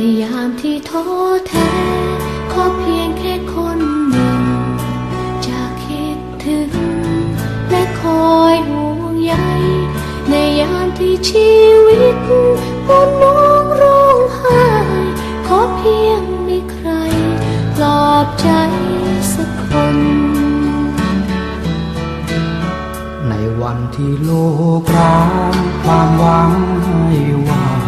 ในยามที่ท้อแท้ ขอเพียงแค่คนหนึ่ง จะคิดถึง และคอยห่วงใยในยามที่ชีวิตปน้องร้องไห้ขอเพียงมีใครปลอบใจสักคน ในวันที่โลกร้างความหวังให้ว่า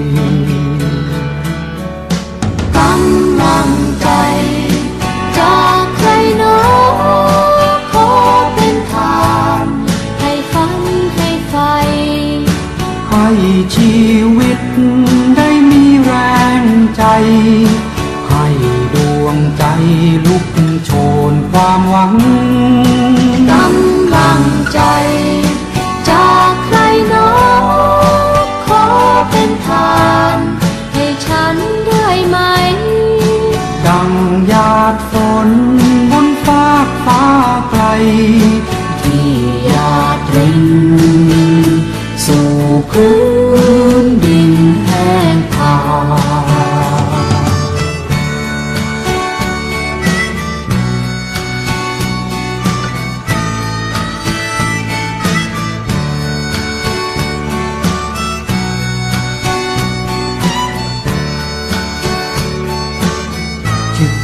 ชีวิตได้มีแรงใจ ให้ดวงใจลุกโชนความหวังกำลังใจ จากใครหนอขอเป็นทาน ให้ฉันได้ไหม ดังหยาดฝนบนฟ้าฟ้าไกล ที่หยาดรินสู่พื้น